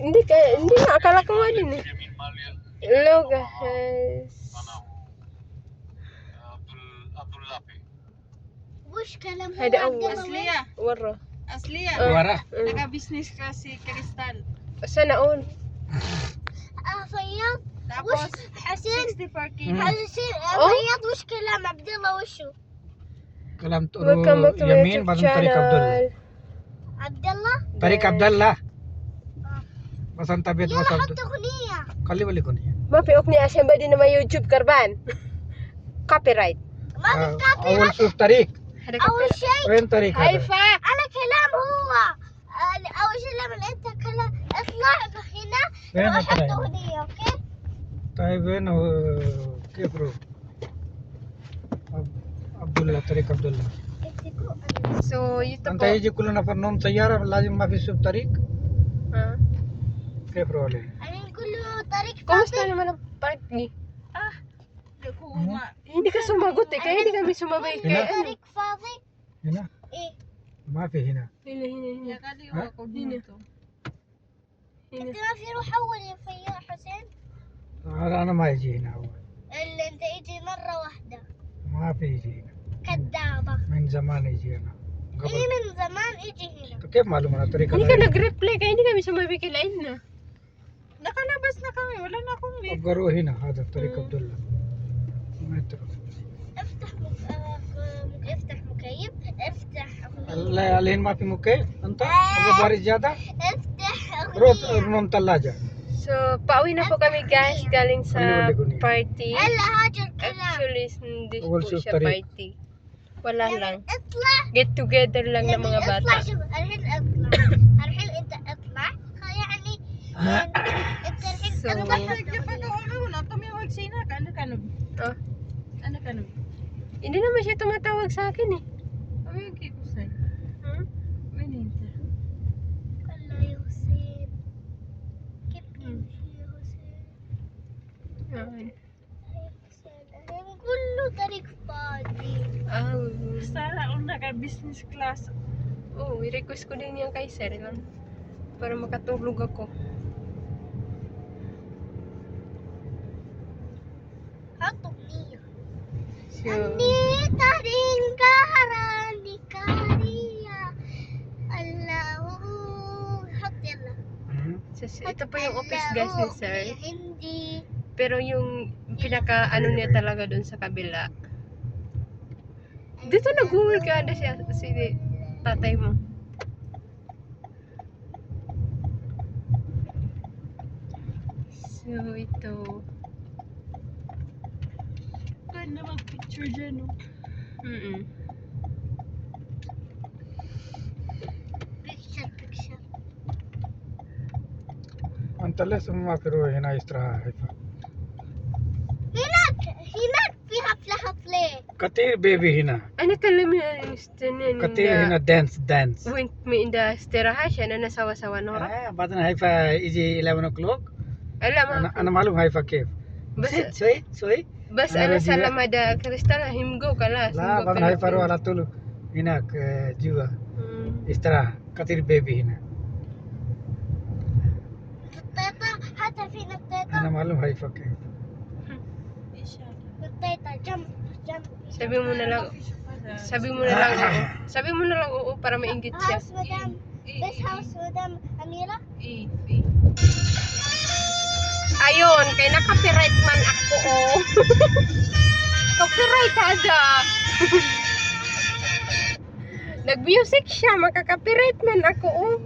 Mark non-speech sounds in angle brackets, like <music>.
hindi ka hindi na akala ko nga din eh Logahas Ada ang asliya waro asliya uh, eh. wara naga business ka si Kristal? Sa naon afayat ah, tapos asin 64 kilos hmm. asin Abdullah eh, wish kalam Abdullah kalam to yamin bagong tarik Abdullah Abdullah? Tarik Abdullah. مثلا طبيعه مثلا اغنيه خلي بالك اغنيه ما في اغنيه عشان بدينا ما يوتيوب كربان كوبي رايت ما في كوبي اول شوف طريق اول شيء وين طريق هيفا أنا كلام هو اول شيء لما انت كلام اطلع هنا وحط اغنيه أوكي طيب وين كيف روح عبد الله طريق عبد الله سو يتبقى انت يجي كل نفر نوم سياره لازم ما في سوق طريق آه فبراير మనం పడకి عندك سما قلت لك عندك سما بيك طريق فاضي. هنا؟ إيه؟ ما في هنا. هنا هنا هنا. هنا. أنت ما في روح أول يا فيا حسين؟ أنا ما يجي هنا أول. إلا أنت يجي مرة واحدة. ما في يجي هنا. كذابه من زمان يجي هنا. قبل. إيه من زمان يجي هنا؟ كيف معلومة؟ طريقه أنا قربت لك عندك سما بيك لعندنا Nakalabas na kami. Wala na akong late. Garo hina hada Tariq Abdullah. Ma ito. افتح مك... آه، ك- افتح مكيف افتح أغنية Allah alin ma fi muke. Anta agar baris zyada. افتح Rot أغنية nom talaja. So, pauwi na po kami guys galing sa Huli-huli ko niya. party. هلا هاجر الكلام Actually, hindi po Awal siya siya tarik. party. Wala lang. اطلع Get together lang ng mga اطلع bata. <coughs> So, ano ba sa pagkakaulaw na tumiwag siya na? Ano kanob? Oh? Ano kanob? Hindi naman siya tumatawag sa akin eh. Ay, okay ko sa'yo. Hmm? May ninta. Kalay, Jose. Keep him here, Jose. Okay. Gulo ka rin body. Oh. Sana ako naka-business class. Oh, i-request ko din yung kay Sir lang. Para makatulog ako. Nandito rin ka, Randy Karia. Alaw, hotel. Hmm? So, ito po yung office guys ni sir. Hindi. Pero yung pinaka ano niya talaga doon sa kabila. Dito nag-work ka siya si tatay mo. So, ito. never pictured you know. Mm-mm. Picture, picture. انت ليش ما تروح هنا يشتراها حيفا هناك هناك في حفلة حفلة كثير بيبي هنا أنا كلم مستنين كثير هنا دانس دانس وانت من ده استراحة عشان أنا سوا سوا نورا آه بعدين حيفا يجي 11 اوكلوك لا ما أنا معلوم حيفا كيف بس شوي شوي soy. bas Ano, ano sa Jiwa? lamada kristal himgo kala. La badan haifa ro ala tulu. Hina ke jiwa Mm. istra kati baby hina. التيتا حتى في التيتا Ana malum haifa kef. Inshallah. التيتا جنب جنب Sabi mo na lang, sabi mo na lang oo. Sabi mo na lang oo para maingit siya. هاوس مدام بس هاوس مدام أميرة Eh, eh. Ayun, kay na-copyright man ako oh. <laughs> Copyright ada. <laughs> Nag-music siya, makaka-copyright man ako oh.